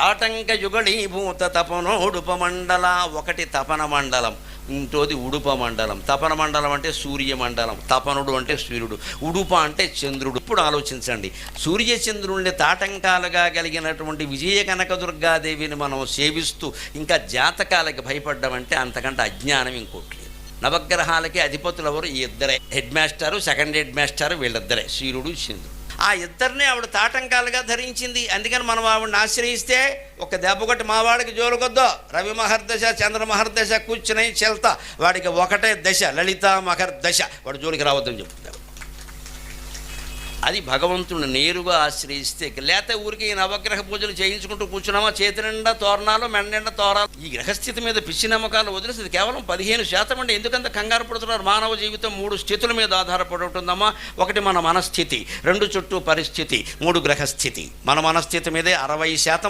తాటంక యుగళీభూత తపనోడుపమండల ఒకటి తపన మండలం ఇంకోది ఉడుప మండలం తపన మండలం అంటే సూర్య మండలం తపనుడు అంటే సూర్యుడు. ఉడుప అంటే చంద్రుడు. ఇప్పుడు ఆలోచించండి. సూర్యచంద్రుల్ని తాటంకాలుగా కలిగినటువంటి విజయ కనకదుర్గాదేవిని మనం సేవిస్తూ ఇంకా జాతకాలకి భయపడ్డామంటే అంతకంటే అజ్ఞానం ఇంకోటి లేదు. నవగ్రహాలకి అధిపతులు ఎవరు ఈ ఇద్దరే. హెడ్ మాస్టారు సెకండ్ హెడ్ మాస్టరు వీళ్ళిద్దరే. సూర్యుడు చంద్రుడు. ఆ ఇద్దరిని ఆవిడ తాటంకాలుగా ధరించింది. అందుకని మనం ఆవిడని ఆశ్రయిస్తే ఒక దెబ్బ కొట్టి మావాడికి జోలుకొద్దో రవి మహర్దశ చంద్ర మహర్దశ కూర్చుని చెల్తా. వాడికి ఒకటే దశ లలిత మహర్దశ వాడు జోలికి రావద్దని చెప్తారు అది భగవంతుని నేరుగా ఆశ్రయిస్తే లేత ఊరికి ఈ నవగ్రహ పూజలు చేయించుకుంటూ కూర్చున్నామా? చేతి నిండా తోరణాలు మెండ తోరాలు. ఈ గ్రహస్థితి మీద పిచ్చి నమ్మకాలు వదిలేసి ఇది కేవలం పదిహేను శాతం అంటే ఎందుకంత కంగారు పడుతున్నారు? మానవ జీవితం మూడు స్థితుల మీద ఆధారపడి ఉంటుందమ్మా. ఒకటి మన మనస్థితి రెండు చుట్టూ పరిస్థితి మూడు గ్రహస్థితి మన మనస్థితి మీదే అరవై శాతం